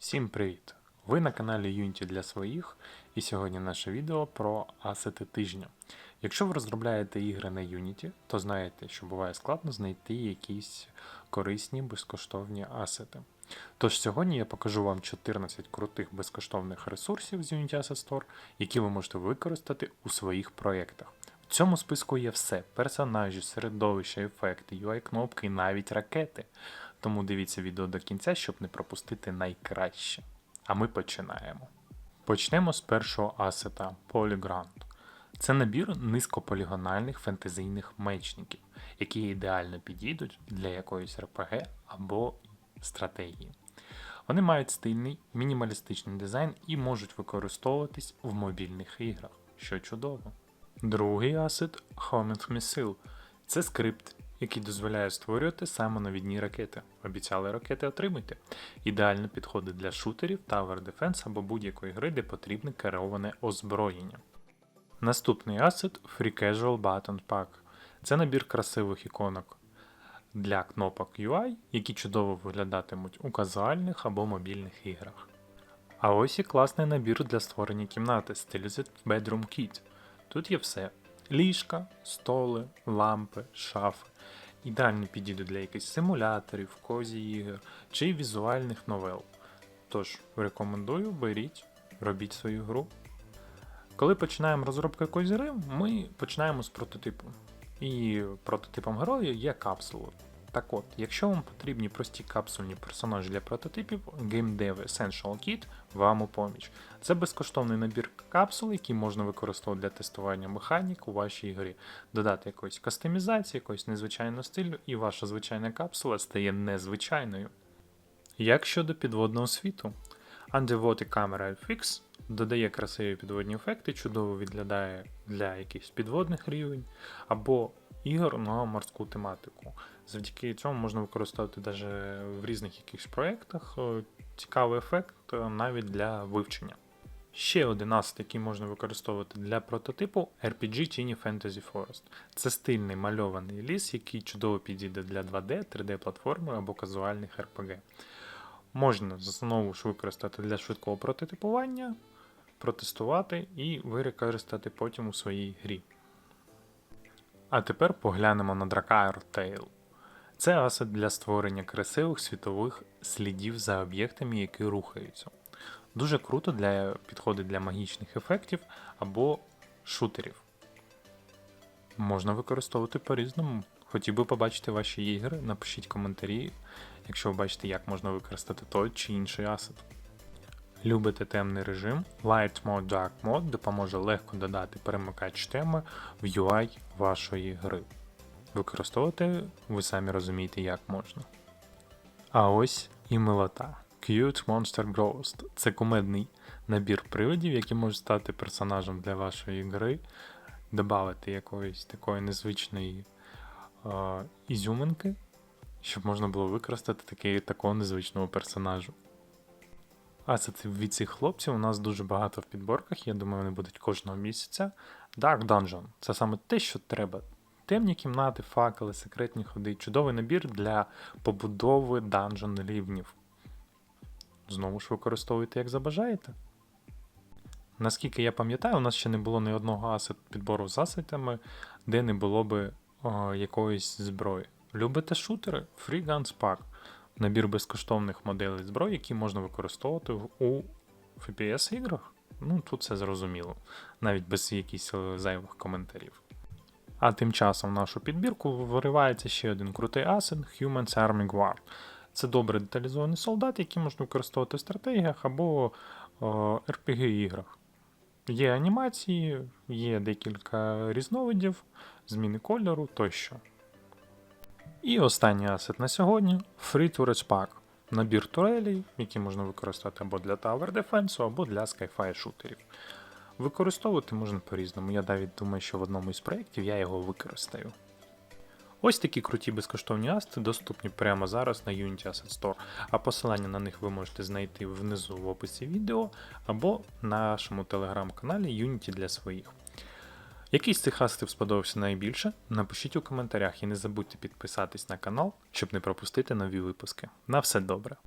Всім привіт! Ви на каналі Unity для своїх, і сьогодні наше відео про асети тижня. Якщо ви розробляєте ігри на Unity, то знаєте, що буває складно знайти якісь корисні безкоштовні асети. Тож сьогодні я покажу вам 14 крутих безкоштовних ресурсів з Unity Asset Store, які ви можете використати у своїх проєктах. В цьому списку є все: персонажі, середовища, ефекти, UI-кнопки і навіть ракети. Тому дивіться відео до кінця, щоб не пропустити найкраще. А ми починаємо. Почнемо з першого асета Polygrand. Це набір низькополігональних фентезійних мечників, які ідеально підійдуть для якоїсь РПГ або стратегії. Вони мають стильний, мінімалістичний дизайн і можуть використовуватись в мобільних іграх, що чудово. Другий асет Homing Missile. Це скрипт, який дозволяє створювати самонавідні ракети. Обіцяли ракети отримати. Ідеально підходить для шутерів, Tower Defense або будь-якої гри, де потрібне кероване озброєння. Наступний асет Free Casual Button Pack. Це набір красивих іконок для кнопок UI, які чудово виглядатимуть у казуальних або мобільних іграх. А ось і класний набір для створення кімнати Stylized Bedroom Kit. Тут є все: ліжка, столи, лампи, шафи. Ідеально підійде для якихось симуляторів, козі ігор чи візуальних новел. Тож рекомендую, беріть, робіть свою гру. Коли починаємо розробку якоїсь гри, ми починаємо з прототипу. І прототипом героя є капсули. Так от, якщо вам потрібні прості капсульні персонажі для прототипів, Game Dev Essential Kit вам у поміч. Це безкоштовний набір капсул, які можна використовувати для тестування механік у вашій грі, додати якоїсь кастомізації, якогось незвичайного стилю, і ваша звичайна капсула стає незвичайною. Як щодо підводного світу, Underwater Camera FX додає красиві підводні ефекти, чудово відглядає для якихось підводних рівень або ігор на морську тематику. Завдяки цьому можна використовувати навіть в різних якихось проєктах е, цікавий ефект е, навіть для вивчення. Ще один асет, який можна використовувати для прототипу RPG Tiny Fantasy Forest. Це стильний мальований ліс, який чудово підійде для 2D, 3D платформи або казуальних RPG. Можна знову ж використати для швидкого прототипування, протестувати і використати потім у своїй грі. А тепер поглянемо на Drakkar Tail. Це асет для створення красивих світових слідів за об'єктами, які рухаються. Дуже круто для підходить для магічних ефектів або шутерів. Можна використовувати по-різному. Хотів би побачити ваші ігри, напишіть коментарі, якщо ви бачите, як можна використати той чи інший асет. Любите темний режим, Light Mode Dark Mode допоможе легко додати перемикач теми в UI вашої гри. Використовувати ви самі розумієте, як можна. А ось і милота. Cute Monster Ghost це кумедний набір привидів, які можуть стати персонажем для вашої гри, додати якоїсь такої незвичної е, ізюминки, щоб можна було використати такий, такого незвичного персонажу. А це від цих хлопців у нас дуже багато в підборках, я думаю, вони будуть кожного місяця. Dark Dungeon це саме те, що треба. Темні кімнати, факели, секретні ходи. Чудовий набір для побудови данжон рівнів. Знову ж використовуйте, як забажаєте. Наскільки я пам'ятаю, у нас ще не було ні одного асет підбору з асетами, де не було би о, якоїсь зброї. Любите шутери? Free Guns Pack. Набір безкоштовних моделей зброї, які можна використовувати у FPS іграх. Ну, тут все зрозуміло, навіть без якихось е, зайвих коментарів. А тим часом в нашу підбірку виривається ще один крутий асет Humans Arming War. Це добре деталізований солдат, який можна використовувати в стратегіях або RPG іграх. Є анімації, є декілька різновидів, зміни кольору тощо. І останній асет на сьогодні Free Turret Pack. Набір турелей, які можна використати або для Tower Defense, або для Skyfi шутерів. Використовувати можна по-різному. Я навіть думаю, що в одному із проєктів я його використаю. Ось такі круті безкоштовні асти доступні прямо зараз на Unity Asset Store, а посилання на них ви можете знайти внизу в описі відео або в нашому телеграм-каналі Unity для своїх. Який з цих хастів сподобався найбільше? Напишіть у коментарях і не забудьте підписатись на канал, щоб не пропустити нові випуски. На все добре!